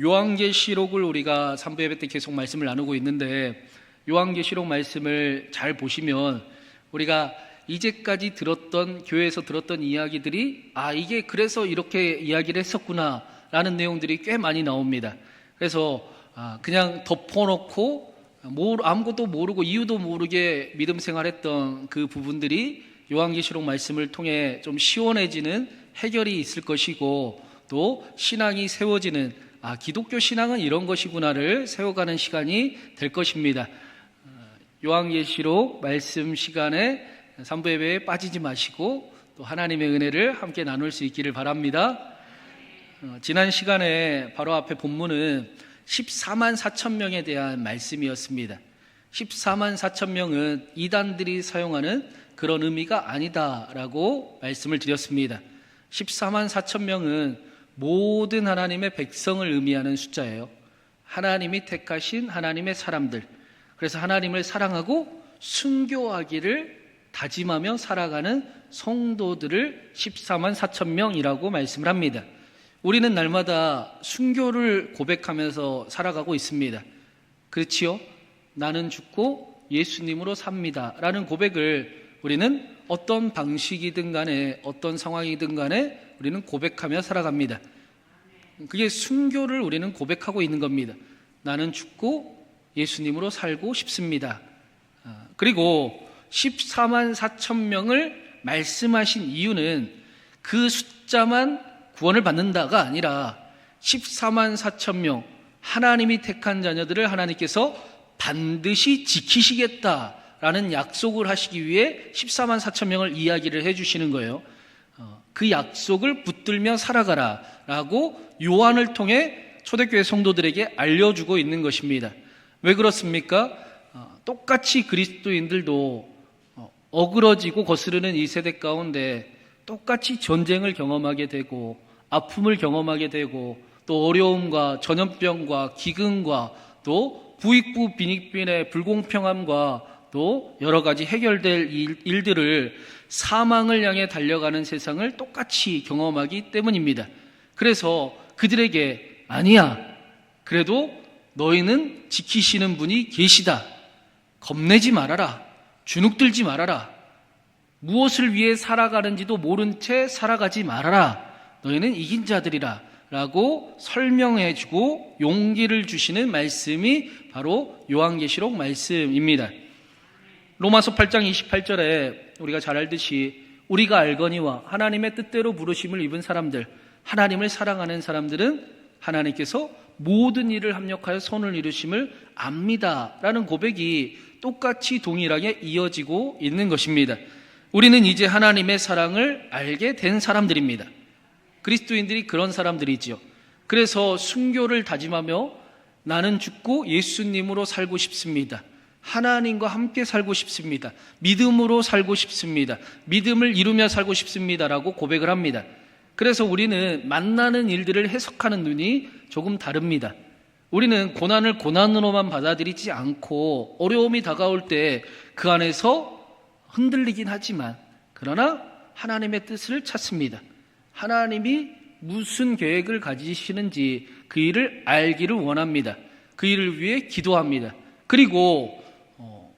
요한계시록을 우리가 3부 예배 때 계속 말씀을 나누고 있는데 요한계시록 말씀을 잘 보시면 우리가 이제까지 들었던 교회에서 들었던 이야기들이 아 이게 그래서 이렇게 이야기를 했었구나라는 내용들이 꽤 많이 나옵니다. 그래서 아, 그냥 덮어놓고 아무것도 모르고 이유도 모르게 믿음 생활했던 그 부분들이 요한계시록 말씀을 통해 좀 시원해지는 해결이 있을 것이고 또 신앙이 세워지는 아 기독교 신앙은 이런 것이구나를 세워가는 시간이 될 것입니다. 어, 요한계시록 말씀 시간에 3부 예배에 빠지지 마시고 또 하나님의 은혜를 함께 나눌 수 있기를 바랍니다. 어, 지난 시간에 바로 앞에 본문은 14만 4천 명에 대한 말씀이었습니다. 14만 4천 명은 이단들이 사용하는 그런 의미가 아니다라고 말씀을 드렸습니다. 14만 4천 명은 모든 하나님의 백성을 의미하는 숫자예요. 하나님이 택하신 하나님의 사람들. 그래서 하나님을 사랑하고 순교하기를 다짐하며 살아가는 성도들을 14만 4천 명이라고 말씀을 합니다. 우리는 날마다 순교를 고백하면서 살아가고 있습니다. 그렇지요? 나는 죽고 예수님으로 삽니다. 라는 고백을 우리는 어떤 방식이든 간에 어떤 상황이든 간에 우리는 고백하며 살아갑니다. 그게 순교를 우리는 고백하고 있는 겁니다. 나는 죽고 예수님으로 살고 싶습니다. 아, 그리고 14만 4천 명을 말씀하신 이유는 그 숫자만 구원을 받는다가 아니라 14만 4천 명 하나님이 택한 자녀들을 하나님께서 반드시 지키시겠다라는 약속을 하시기 위해 14만 4천 명을 이야기를 해주시는 거예요. 어, 그 약속을 붙들며 살아가라 라고 요한을 통해 초대교회 성도들에게 알려주고 있는 것입니다. 왜 그렇습니까? 어, 똑같이 그리스도인들도 어, 어그러지고 거스르는 이 세대 가운데 똑같이 전쟁을 경험하게 되고 아픔을 경험하게 되고 또 어려움과 전염병과 기근과 또 부익부 빈익빈의 불공평함과 또 여러 가지 해결될 일, 일들을 사망을 향해 달려가는 세상을 똑같이 경험하기 때문입니다. 그래서 그들에게 아니야. 그래도 너희는 지키시는 분이 계시다. 겁내지 말아라. 주눅들지 말아라. 무엇을 위해 살아가는지도 모른 채 살아가지 말아라. 너희는 이긴 자들이라. 라고 설명해 주고 용기를 주시는 말씀이 바로 요한계시록 말씀입니다. 로마서 8장 28절에 우리가 잘 알듯이 우리가 알거니와 하나님의 뜻대로 부르심을 입은 사람들, 하나님을 사랑하는 사람들은 하나님께서 모든 일을 합력하여 손을 이루심을 압니다. 라는 고백이 똑같이 동일하게 이어지고 있는 것입니다. 우리는 이제 하나님의 사랑을 알게 된 사람들입니다. 그리스도인들이 그런 사람들이지요. 그래서 순교를 다짐하며 나는 죽고 예수님으로 살고 싶습니다. 하나님과 함께 살고 싶습니다. 믿음으로 살고 싶습니다. 믿음을 이루며 살고 싶습니다라고 고백을 합니다. 그래서 우리는 만나는 일들을 해석하는 눈이 조금 다릅니다. 우리는 고난을 고난으로만 받아들이지 않고 어려움이 다가올 때 그 안에서 흔들리긴 하지만 그러나 하나님의 뜻을 찾습니다. 하나님이 무슨 계획을 가지시는지 그 일을 알기를 원합니다. 그 일을 위해 기도합니다. 그리고 어,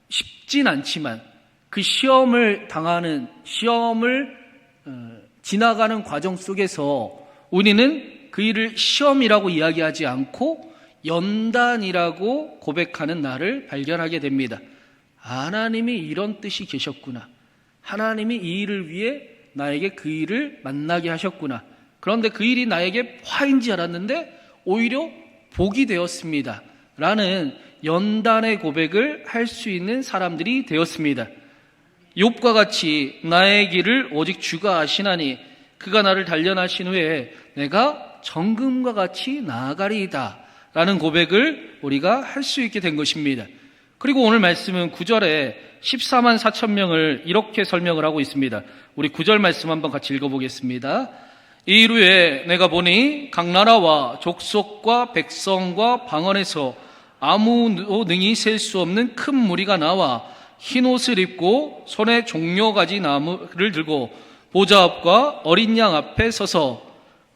쉽진 않지만 그 시험을 당하는 시험을 어, 지나가는 과정 속에서 우리는 그 일을 시험이라고 이야기하지 않고 연단이라고 고백하는 나를 발견하게 됩니다. 하나님이 이런 뜻이 계셨구나. 하나님이 이 일을 위해 나에게 그 일을 만나게 하셨구나. 그런데 그 일이 나에게 화인지 알았는데 오히려 복이 되었습니다. 라는 연단의 고백을 할 수 있는 사람들이 되었습니다. 욥과 같이 나의 길을 오직 주가 아시나니 그가 나를 단련하신 후에 내가 정금과 같이 나아가리이다. 라는 고백을 우리가 할 수 있게 된 것입니다. 그리고 오늘 말씀은 9절에 14만 4천 명을 이렇게 설명을 하고 있습니다. 우리 9절 말씀 한번 같이 읽어보겠습니다. 이 이후에 내가 보니 각 나라와 족속과 백성과 방언에서 아무 능히 셀 수 없는 큰 무리가 나와 흰 옷을 입고 손에 종려가지 나무를 들고 보좌 앞과 어린 양 앞에 서서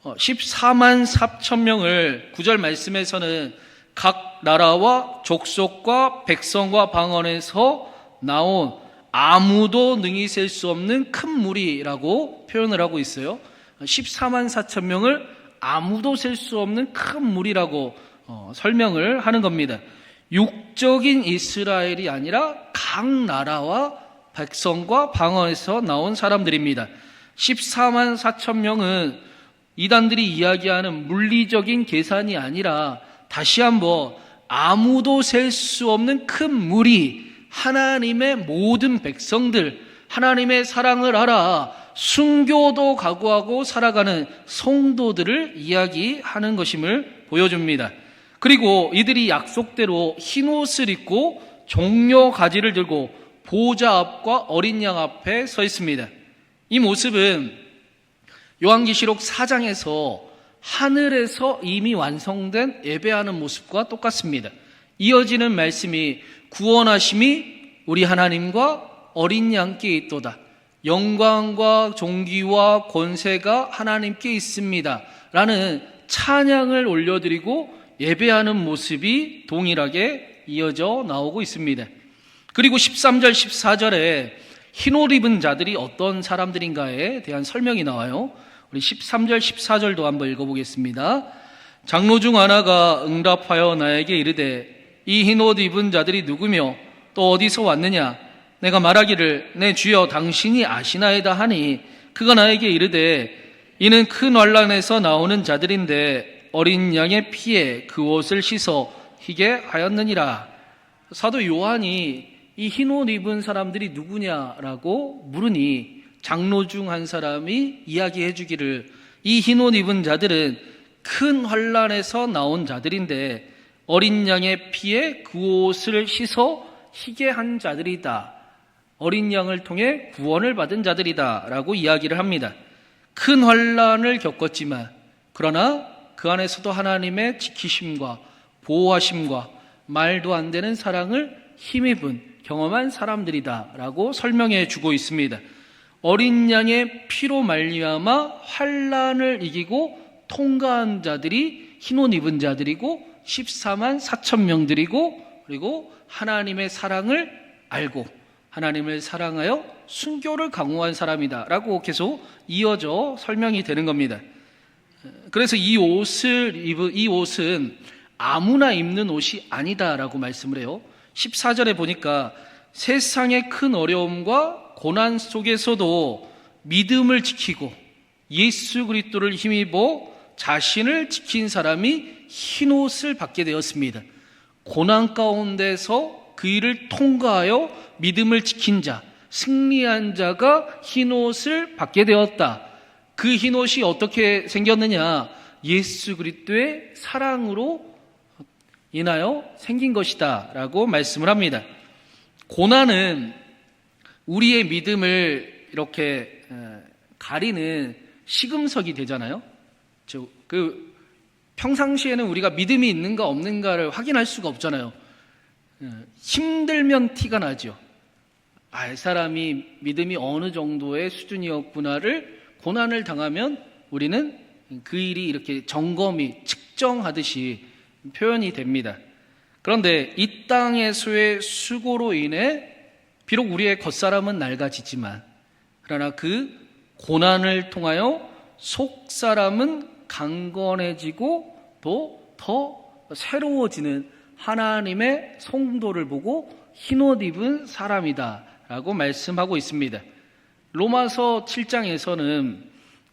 14만 4천 명을 구절 말씀에서는 각 나라와 족속과 백성과 방언에서 나온 아무도 능히 셀 수 없는 큰 무리라고 표현을 하고 있어요. 14만 4천 명을 아무도 셀 수 없는 큰 무리라고 어, 설명을 하는 겁니다. 육적인 이스라엘이 아니라 각 나라와 백성과 방언에서 나온 사람들입니다. 14만 4천 명은 이단들이 이야기하는 물리적인 계산이 아니라 다시 한번 아무도 셀 수 없는 큰 무리, 하나님의 모든 백성들, 하나님의 사랑을 알아 순교도 각오하고 살아가는 성도들을 이야기하는 것임을 보여줍니다. 그리고 이들이 약속대로 흰 옷을 입고 종려 가지를 들고 보좌 앞과 어린 양 앞에 서 있습니다. 이 모습은 요한계시록 4장에서 하늘에서 이미 완성된 예배하는 모습과 똑같습니다. 이어지는 말씀이 구원하심이 우리 하나님과 어린 양께 있도다. 영광과 종기와 권세가 하나님께 있습니다. 라는 찬양을 올려드리고 예배하는 모습이 동일하게 이어져 나오고 있습니다. 그리고 13절, 14절에 흰옷 입은 자들이 어떤 사람들인가에 대한 설명이 나와요. 우리 13절, 14절도 한번 읽어보겠습니다. 장로 중 하나가 응답하여 나에게 이르되 이 흰옷 입은 자들이 누구며 또 어디서 왔느냐? 내가 말하기를 내 주여 당신이 아시나이다 하니 그가 나에게 이르되 이는 큰 환란에서 나오는 자들인데 어린 양의 피에 그 옷을 씻어 희게 하였느니라. 사도 요한이 이 흰 옷 입은 사람들이 누구냐라고 물으니 장로 중 한 사람이 이야기해 주기를 이 흰 옷 입은 자들은 큰 환란에서 나온 자들인데 어린 양의 피에 그 옷을 씻어 희게 한 자들이다. 어린 양을 통해 구원을 받은 자들이다라고 이야기를 합니다. 큰 환란을 겪었지만 그러나 그 안에서도 하나님의 지키심과 보호하심과 말도 안 되는 사랑을 힘입은 경험한 사람들이다라고 설명해 주고 있습니다. 어린 양의 피로 말미암아 환란을 이기고 통과한 자들이 흰옷 입은 자들이고 14만 4천 명들이고 그리고 하나님의 사랑을 알고 하나님을 사랑하여 순교를 강호한 사람이다라고 계속 이어져 설명이 되는 겁니다. 그래서 이 옷을 입은 이 옷은 아무나 입는 옷이 아니다라고 말씀을 해요. 14절에 보니까 세상의 큰 어려움과 고난 속에서도 믿음을 지키고 예수 그리스도를 힘입어 자신을 지킨 사람이 흰 옷을 받게 되었습니다. 고난 가운데서 그 일을 통과하여 믿음을 지킨 자, 승리한 자가 흰 옷을 받게 되었다. 그 흰 옷이 어떻게 생겼느냐? 예수 그리스도의 사랑으로 인하여 생긴 것이다라고 말씀을 합니다. 고난은 우리의 믿음을 이렇게 가리는 시금석이 되잖아요. 그 평상시에는 우리가 믿음이 있는가 없는가를 확인할 수가 없잖아요. 힘들면 티가 나죠. 아, 이 사람이 믿음이 어느 정도의 수준이었구나를 고난을 당하면 우리는 그 일이 이렇게 점검이 측정하듯이 표현이 됩니다. 그런데 이 땅에서의 수고로 인해 비록 우리의 겉사람은 낡아지지만 그러나 그 고난을 통하여 속사람은 강건해지고 또 더 새로워지는 하나님의 성도를 보고 흰옷 입은 사람이다 라고 말씀하고 있습니다. 로마서 7장에서는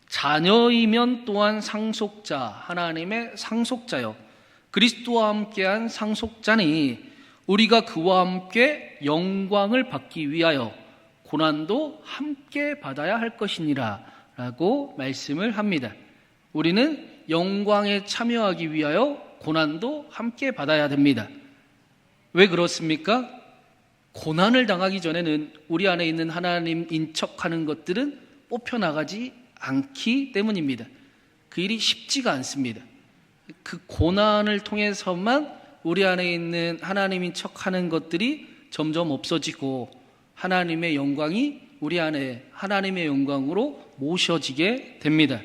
자녀이면 또한 상속자, 하나님의 상속자요. 그리스도와 함께한 상속자니 우리가 그와 함께 영광을 받기 위하여 고난도 함께 받아야 할 것이니라 라고 말씀을 합니다. 우리는 영광에 참여하기 위하여 고난도 함께 받아야 됩니다. 왜 그렇습니까? 고난을 당하기 전에는 우리 안에 있는 하나님 인 척하는 것들은 뽑혀나가지 않기 때문입니다. 그 일이 쉽지가 않습니다. 그 고난을 통해서만 우리 안에 있는 하나님인 척하는 것들이 점점 없어지고 하나님의 영광이 우리 안에 하나님의 영광으로 모셔지게 됩니다.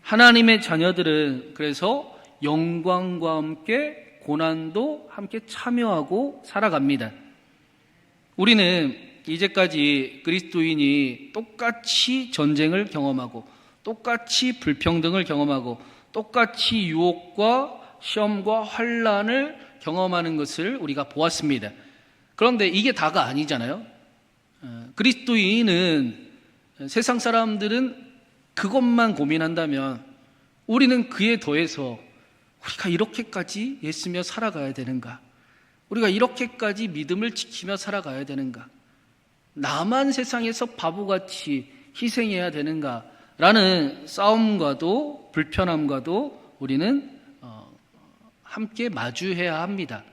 하나님의 자녀들은 그래서 영광과 함께 고난도 함께 참여하고 살아갑니다. 우리는 이제까지 그리스도인이 똑같이 전쟁을 경험하고 똑같이 불평등을 경험하고 똑같이 유혹과 시험과 환란을 경험하는 것을 우리가 보았습니다. 그런데 이게 다가 아니잖아요. 어, 그리스도인은 세상 사람들은 그것만 고민한다면 우리는 그에 더해서 우리가 이렇게까지 예수며 살아가야 되는가? 우리가 이렇게까지 믿음을 지키며 살아가야 되는가? 나만 세상에서 바보같이 희생해야 되는가? 라는 싸움과도 불편함과도 우리는 어, 함께 마주해야 합니다.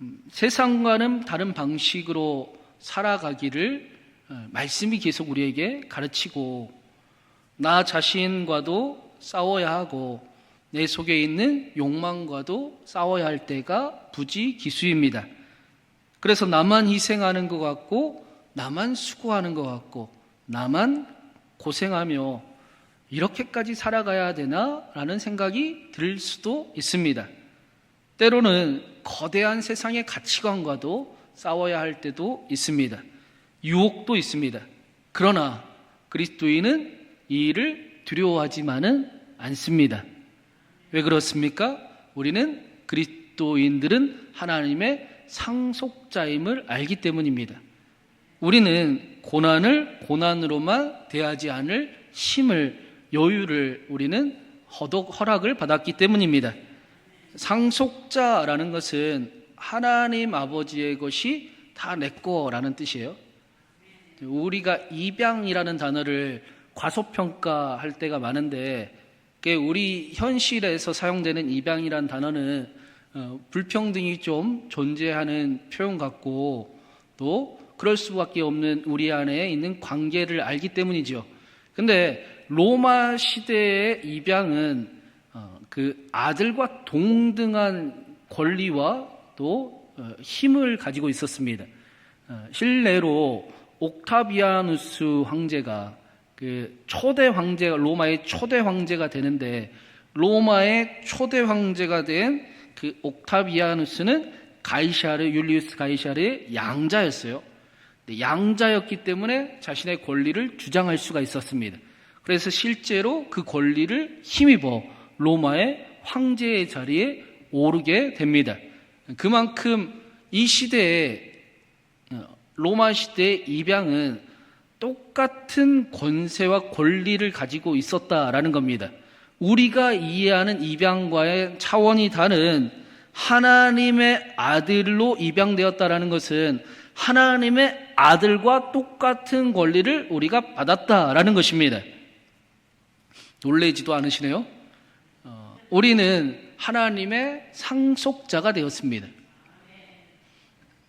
음, 세상과는 다른 방식으로 살아가기를 어, 말씀이 계속 우리에게 가르치고 나 자신과도 싸워야 하고 내 속에 있는 욕망과도 싸워야 할 때가 부지 기수입니다. 그래서 나만 희생하는 것 같고 나만 수고하는 것 같고 나만 고생하며 이렇게까지 살아가야 되나? 라는 생각이 들 수도 있습니다. 때로는 거대한 세상의 가치관과도 싸워야 할 때도 있습니다. 유혹도 있습니다. 그러나 그리스도인은 이 일을 두려워하지만은 않습니다. 왜 그렇습니까? 우리는 그리스도인들은 하나님의 상속자임을 알기 때문입니다. 우리는 고난을 고난으로만 대하지 않을 힘을, 여유를 우리는 허독 허락을 받았기 때문입니다. 상속자라는 것은 하나님 아버지의 것이 다 내 거라는 뜻이에요. 우리가 입양이라는 단어를 과소평가할 때가 많은데, 우리 현실에서 사용되는 입양이라는 단어는 어, 불평등이 좀 존재하는 표현 같고, 또 그럴 수밖에 없는 우리 안에 있는 관계를 알기 때문이죠. 근데 로마 시대의 입양은 어, 그 아들과 동등한 권리와 또 어, 힘을 가지고 있었습니다. 어, 실내로 옥타비아누스 황제가 그 초대 황제가 로마의 초대 황제가 되는데 로마의 초대 황제가 된 그 옥타비아누스는 가이샤르 율리우스 가이샤르의 양자였어요. 양자였기 때문에 자신의 권리를 주장할 수가 있었습니다. 그래서 실제로 그 권리를 힘입어 로마의 황제의 자리에 오르게 됩니다. 그만큼 이 시대에 로마 시대의 입양은 똑같은 권세와 권리를 가지고 있었다라는 겁니다. 우리가 이해하는 입양과의 차원이 다른 하나님의 아들로 입양되었다라는 것은 하나님의 아들과 똑같은 권리를 우리가 받았다라는 것입니다. 놀래지도 않으시네요? 어, 우리는 하나님의 상속자가 되었습니다.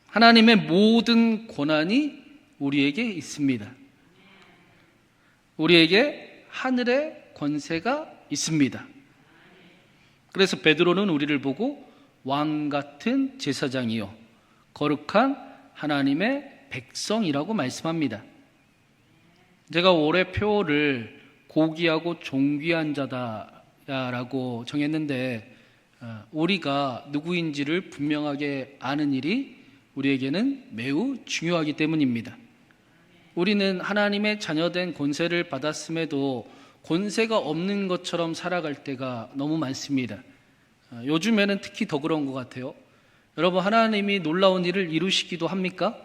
하나님의 모든 권한이 우리에게 있습니다. 우리에게 하늘의 권세가 있습니다. 그래서 베드로는 우리를 보고 왕 같은 제사장이요 거룩한 하나님의 백성이라고 말씀합니다. 제가 올해 표를 고귀하고 존귀한 자다라고 정했는데 어, 우리가 누구인지를 분명하게 아는 일이 우리에게는 매우 중요하기 때문입니다. 우리는 하나님의 자녀된 권세를 받았음에도 권세가 없는 것처럼 살아갈 때가 너무 많습니다. 어, 요즘에는 특히 더 그런 것 같아요. 여러분, 하나님이 놀라운 일을 이루시기도 합니까?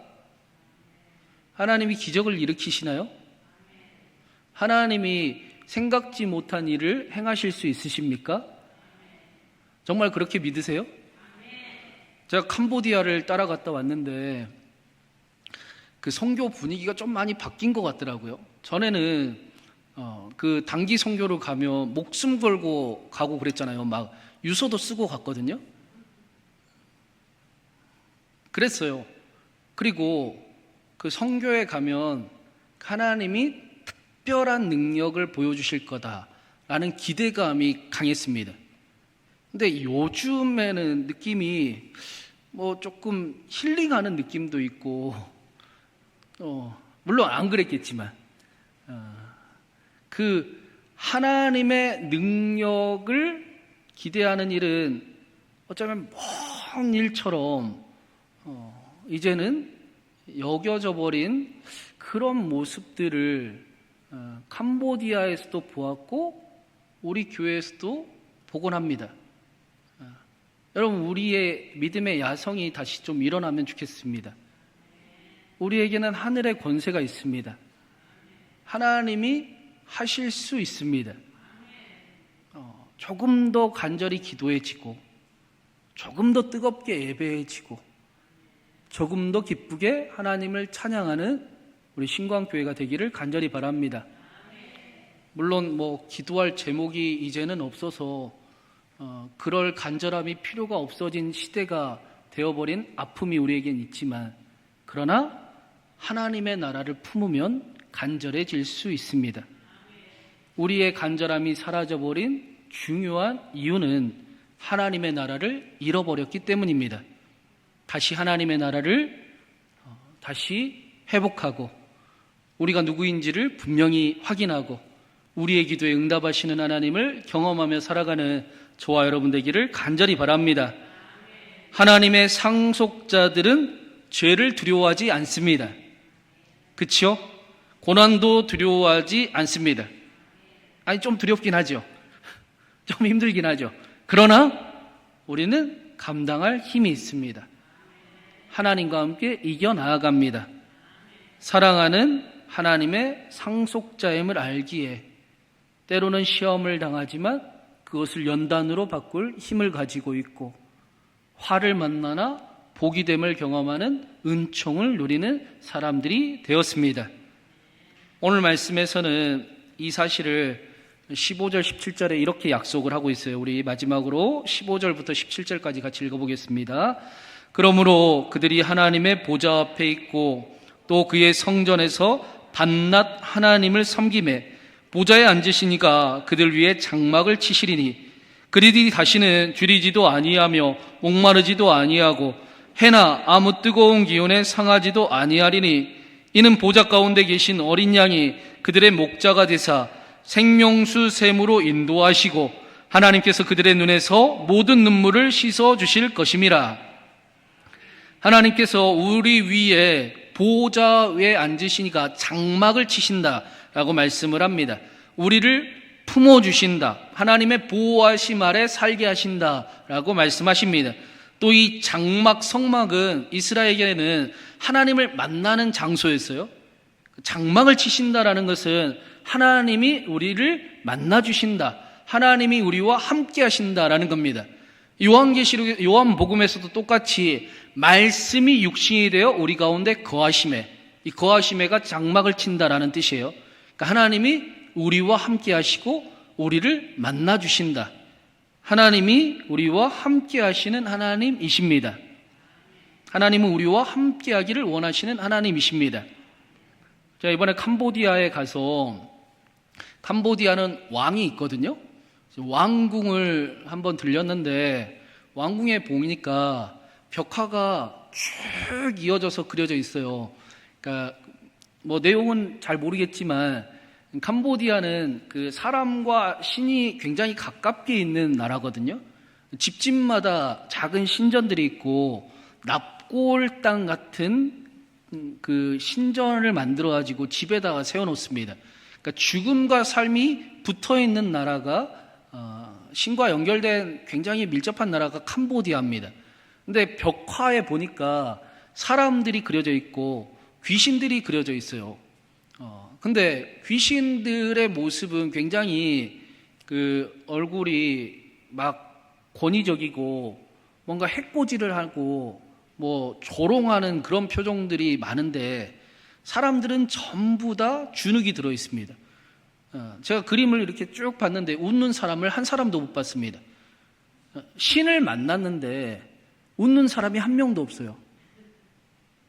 하나님이 기적을 일으키시나요? 하나님이 생각지 못한 일을 행하실 수 있으십니까? 정말 그렇게 믿으세요? 제가 캄보디아를 따라갔다 왔는데 그 성교 분위기가 좀 많이 바뀐 것 같더라고요. 전에는 어, 그 단기 성교를 가면 목숨 걸고 가고 그랬잖아요. 막 유서도 쓰고 갔거든요. 그랬어요. 그리고 그 성교에 가면 하나님이 특별한 능력을 보여주실 거다라는 기대감이 강했습니다. 근데 요즘에는 느낌이 뭐 조금 힐링하는 느낌도 있고, 어, 물론 안 그랬겠지만, 어, 그 하나님의 능력을 기대하는 일은 어쩌면 먼 일처럼 어, 이제는 여겨져 버린 그런 모습들을 어, 캄보디아에서도 보았고 우리 교회에서도 보곤 합니다. 어, 여러분 우리의 믿음의 야성이 다시 좀 일어나면 좋겠습니다. 우리에게는 하늘의 권세가 있습니다. 하나님이 하실 수 있습니다. 어, 조금 더 간절히 기도해지고, 조금 더 뜨겁게 예배해지고, 조금 더 기쁘게 하나님을 찬양하는 우리 신광교회가 되기를 간절히 바랍니다. 물론 뭐 기도할 제목이 이제는 없어서 어, 그럴 간절함이 필요가 없어진 시대가 되어버린 아픔이 우리에겐 있지만 그러나 하나님의 나라를 품으면 간절해질 수 있습니다. 우리의 간절함이 사라져버린 중요한 이유는 하나님의 나라를 잃어버렸기 때문입니다. 다시 하나님의 나라를 어, 다시 회복하고 우리가 누구인지를 분명히 확인하고 우리의 기도에 응답하시는 하나님을 경험하며 살아가는 저와 여러분 되기를 간절히 바랍니다. 하나님의 상속자들은 죄를 두려워하지 않습니다. 그치요? 고난도 두려워하지 않습니다. 아니, 좀 두렵긴 하죠. 좀 힘들긴 하죠. 그러나 우리는 감당할 힘이 있습니다. 하나님과 함께 이겨나아갑니다. 사랑하는 하나님의 상속자임을 알기에 때로는 시험을 당하지만 그것을 연단으로 바꿀 힘을 가지고 있고 화를 만나나 복이 됨을 경험하는 은총을 누리는 사람들이 되었습니다. 오늘 말씀에서는 이 사실을 15절, 17절에 이렇게 약속을 하고 있어요. 우리 마지막으로 15절부터 17절까지 같이 읽어보겠습니다. 그러므로 그들이 하나님의 보좌 앞에 있고 또 그의 성전에서 밤낮 하나님을 섬김에 보좌에 앉으시니까 그들 위에 장막을 치시리니 그들이 다시는 줄이지도 아니하며 목마르지도 아니하고 해나 아무 뜨거운 기운에 상하지도 아니하리니 이는 보좌 가운데 계신 어린 양이 그들의 목자가 되사 생명수 샘으로 인도하시고 하나님께서 그들의 눈에서 모든 눈물을 씻어 주실 것임이라. 하나님께서 우리 위에 보좌 위에 앉으시니까 장막을 치신다라고 말씀을 합니다. 우리를 품어 주신다. 하나님의 보호하심 아래 살게 하신다라고 말씀하십니다. 또 이 장막 성막은 이스라엘에게는 하나님을 만나는 장소였어요. 장막을 치신다라는 것은 하나님이 우리를 만나 주신다. 하나님이 우리와 함께 하신다라는 겁니다. 요한계시록 요한복음에서도 똑같이 말씀이 육신이 되어 우리 가운데 거하심에 이 거하심에가 장막을 친다라는 뜻이에요. 그러니까 하나님이 우리와 함께 하시고 우리를 만나 주신다. 하나님이 우리와 함께 하시는 하나님이십니다. 하나님은 우리와 함께 하기를 원하시는 하나님이십니다. 자, 이번에 캄보디아에 가서 캄보디아는 왕이 있거든요. 왕궁을 한번 들렸는데 왕궁에 보니까 벽화가 쭉 이어져서 그려져 있어요. 그러니까 뭐 내용은 잘 모르겠지만 캄보디아는 그 사람과 신이 굉장히 가깝게 있는 나라거든요. 집집마다 작은 신전들이 있고 납골 땅 같은 그 신전을 만들어 가지고 집에다가 세워 놓습니다. 그러니까 죽음과 삶이 붙어 있는 나라가 어, 신과 연결된 굉장히 밀접한 나라가 캄보디아입니다. 근데 벽화에 보니까 사람들이 그려져 있고 귀신들이 그려져 있어요. 어, 근데 귀신들의 모습은 굉장히 그 얼굴이 막 권위적이고 뭔가 해코지를 하고 뭐 조롱하는 그런 표정들이 많은데 사람들은 전부 다 주눅이 들어 있습니다. 어, 제가 그림을 이렇게 쭉 봤는데 웃는 사람을 한 사람도 못 봤습니다. 어, 신을 만났는데 웃는 사람이 한 명도 없어요.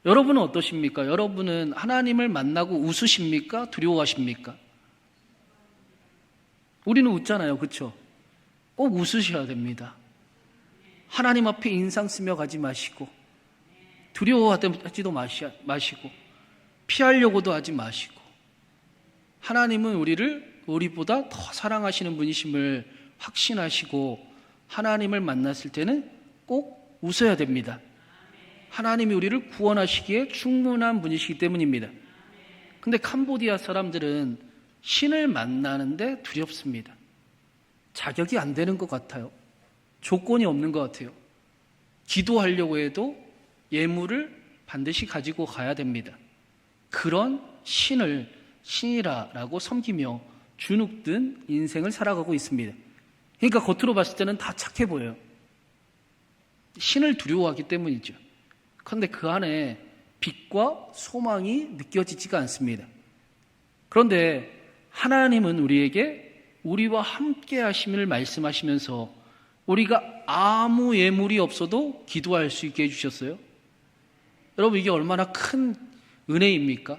여러분은 어떠십니까? 여러분은 하나님을 만나고 웃으십니까? 두려워하십니까? 우리는 웃잖아요. 그렇죠? 꼭 웃으셔야 됩니다. 하나님 앞에 인상 쓰며 가지 마시고 두려워하지도 마시고 피하려고도 하지 마시고 하나님은 우리를 우리보다 더 사랑하시는 분이심을 확신하시고 하나님을 만났을 때는 꼭 웃어야 됩니다. 하나님이 우리를 구원하시기에 충분한 분이시기 때문입니다. 근데 캄보디아 사람들은 신을 만나는데 두렵습니다. 자격이 안 되는 것 같아요. 조건이 없는 것 같아요. 기도하려고 해도 예물을 반드시 가지고 가야 됩니다. 그런 신을 신이라라고 섬기며 주눅든 인생을 살아가고 있습니다. 그러니까 겉으로 봤을 때는 다 착해 보여요. 신을 두려워하기 때문이죠. 그런데 그 안에 빛과 소망이 느껴지지가 않습니다. 그런데 하나님은 우리에게 우리와 함께 하심을 말씀하시면서 우리가 아무 예물이 없어도 기도할 수 있게 해주셨어요. 여러분, 이게 얼마나 큰 은혜입니까?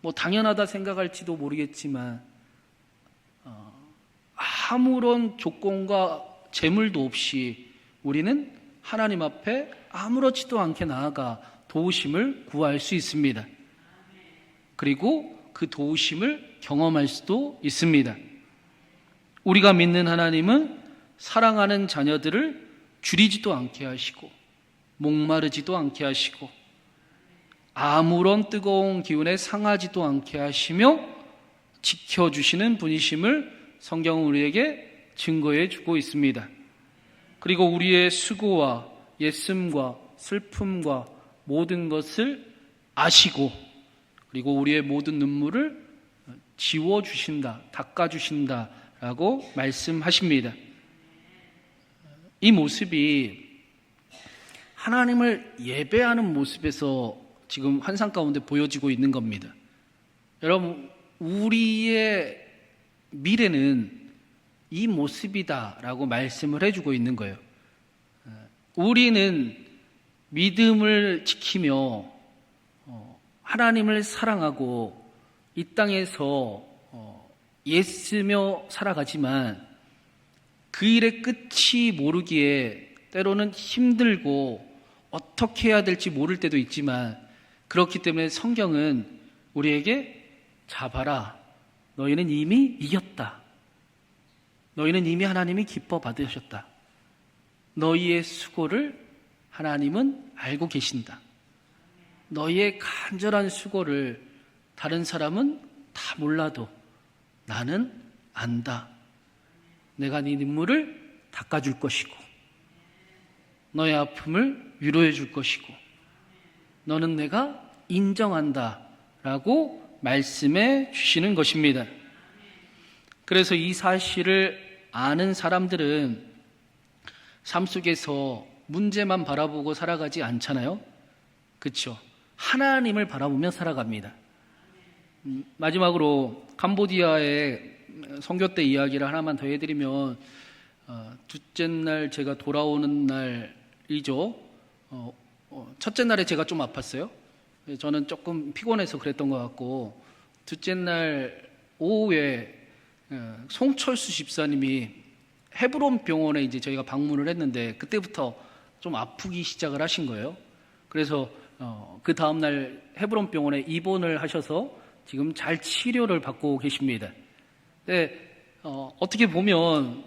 뭐, 당연하다 생각할지도 모르겠지만, 어, 아무런 조건과 재물도 없이 우리는 하나님 앞에 아무렇지도 않게 나아가 도우심을 구할 수 있습니다. 그리고 그 도우심을 경험할 수도 있습니다. 우리가 믿는 하나님은 사랑하는 자녀들을 줄이지도 않게 하시고 목마르지도 않게 하시고 아무런 뜨거운 기운에 상하지도 않게 하시며 지켜주시는 분이심을 성경은 우리에게 증거해 주고 있습니다. 그리고 우리의 수고와 예씀과 슬픔과 모든 것을 아시고 그리고 우리의 모든 눈물을 지워 주신다, 닦아 주신다라고 말씀하십니다. 이 모습이 하나님을 예배하는 모습에서 지금 환상 가운데 보여지고 있는 겁니다. 여러분, 우리의 미래는 이 모습이다라고 말씀을 해주고 있는 거예요. 우리는 믿음을 지키며 어, 하나님을 사랑하고 이 땅에서 어, 예쓰며 살아가지만 그 일의 끝이 모르기에 때로는 힘들고 어떻게 해야 될지 모를 때도 있지만 그렇기 때문에 성경은 우리에게 잡아라. 너희는 이미 이겼다. 너희는 이미 하나님이 기뻐 받으셨다. 너희의 수고를 하나님은 알고 계신다. 너희의 간절한 수고를 다른 사람은 다 몰라도 나는 안다. 내가 네 눈물을 닦아줄 것이고, 너의 아픔을 위로해 줄 것이고, 너는 내가 인정한다. 라고 말씀해 주시는 것입니다. 그래서 이 사실을 아는 사람들은 삶 속에서 문제만 바라보고 살아가지 않잖아요. 그렇죠? 하나님을 바라보며 살아갑니다. 음, 마지막으로 캄보디아의 선교 때 이야기를 하나만 더 해드리면 어, 둘째 날 제가 돌아오는 날이죠. 어, 어, 첫째 날에 제가 좀 아팠어요. 저는 조금 피곤해서 그랬던 것 같고 둘째 날 오후에 어, 송철수 집사님이 헤브론 병원에 이제 저희가 방문을 했는데 그때부터 좀 아프기 시작을 하신 거예요. 그래서 어, 그 다음 날 헤브론 병원에 입원을 하셔서 지금 잘 치료를 받고 계십니다. 근데 어, 어떻게 보면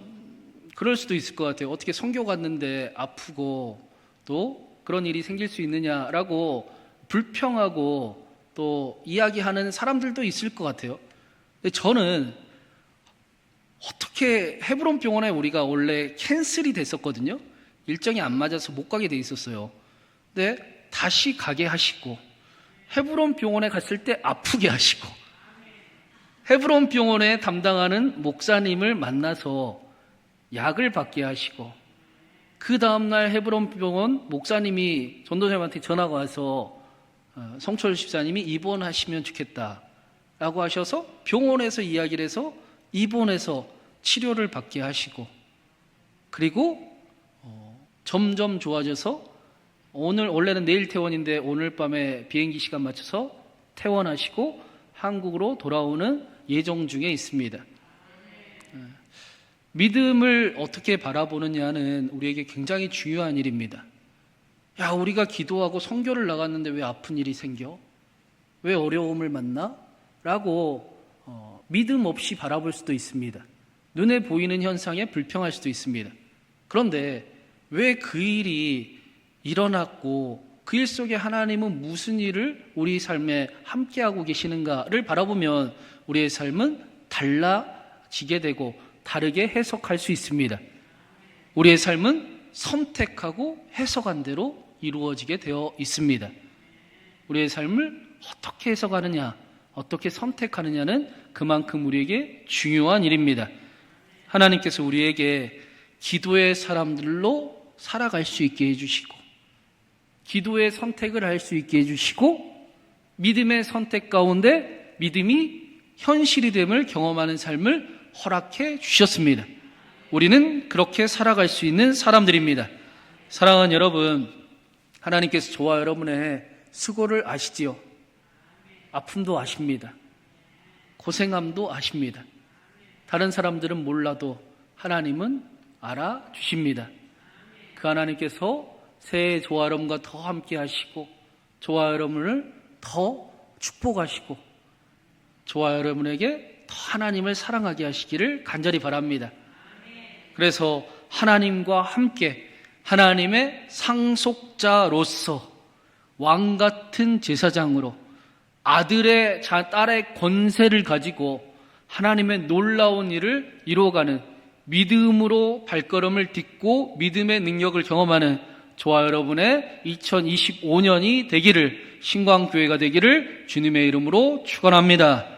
그럴 수도 있을 것 같아요. 어떻게 성교 갔는데 아프고 또 그런 일이 생길 수 있느냐라고 불평하고 또 이야기하는 사람들도 있을 것 같아요. 근데 저는 어떻게 헤브론 병원에 우리가 원래 캔슬이 됐었거든요. 일정이 안 맞아서 못 가게 돼 있었어요. 근데 다시 가게 하시고 헤브론 병원에 갔을 때 아프게 하시고 헤브론 병원에 담당하는 목사님을 만나서 약을 받게 하시고 그 다음날 헤브론 병원 목사님이 전도사님한테 전화가 와서 어, 성철 집사님이 입원하시면 좋겠다 라고 하셔서 병원에서 이야기를 해서 입원해서 치료를 받게 하시고 그리고 어, 점점 좋아져서 오늘 원래는 내일 퇴원인데 오늘 밤에 비행기 시간 맞춰서 퇴원하시고 한국으로 돌아오는 예정 중에 있습니다. 예. 믿음을 어떻게 바라보느냐는 우리에게 굉장히 중요한 일입니다. 야, 우리가 기도하고 성교를 나갔는데 왜 아픈 일이 생겨? 왜 어려움을 만나? 라고 어, 믿음 없이 바라볼 수도 있습니다. 눈에 보이는 현상에 불평할 수도 있습니다. 그런데 왜 그 일이 일어났고 그 일 속에 하나님은 무슨 일을 우리 삶에 함께하고 계시는가를 바라보면 우리의 삶은 달라지게 되고 다르게 해석할 수 있습니다. 우리의 삶은 선택하고 해석한 대로 이루어지게 되어 있습니다. 우리의 삶을 어떻게 해석하느냐, 어떻게 선택하느냐는 그만큼 우리에게 중요한 일입니다. 하나님께서 우리에게 기도의 사람들로 살아갈 수 있게 해주시고, 기도의 선택을 할 수 있게 해주시고, 믿음의 선택 가운데 믿음이 현실이 됨을 경험하는 삶을 허락해 주셨습니다. 우리는 그렇게 살아갈 수 있는 사람들입니다. 사랑하는 여러분, 하나님께서 저와 여러분의 수고를 아시지요? 아픔도 아십니다. 고생함도 아십니다. 다른 사람들은 몰라도 하나님은 알아주십니다. 그 하나님께서 새해 여러분과 더 함께 하시고, 여러분을 더 축복하시고, 저와 여러분에게 더 하나님을 사랑하게 하시기를 간절히 바랍니다. 그래서 하나님과 함께 하나님의 상속자로서 왕 같은 제사장으로 아들의 자 딸의 권세를 가지고 하나님의 놀라운 일을 이루어가는 믿음으로 발걸음을 딛고 믿음의 능력을 경험하는 저와 여러분의 2025년이 되기를 신광교회가 되기를 주님의 이름으로 축원합니다.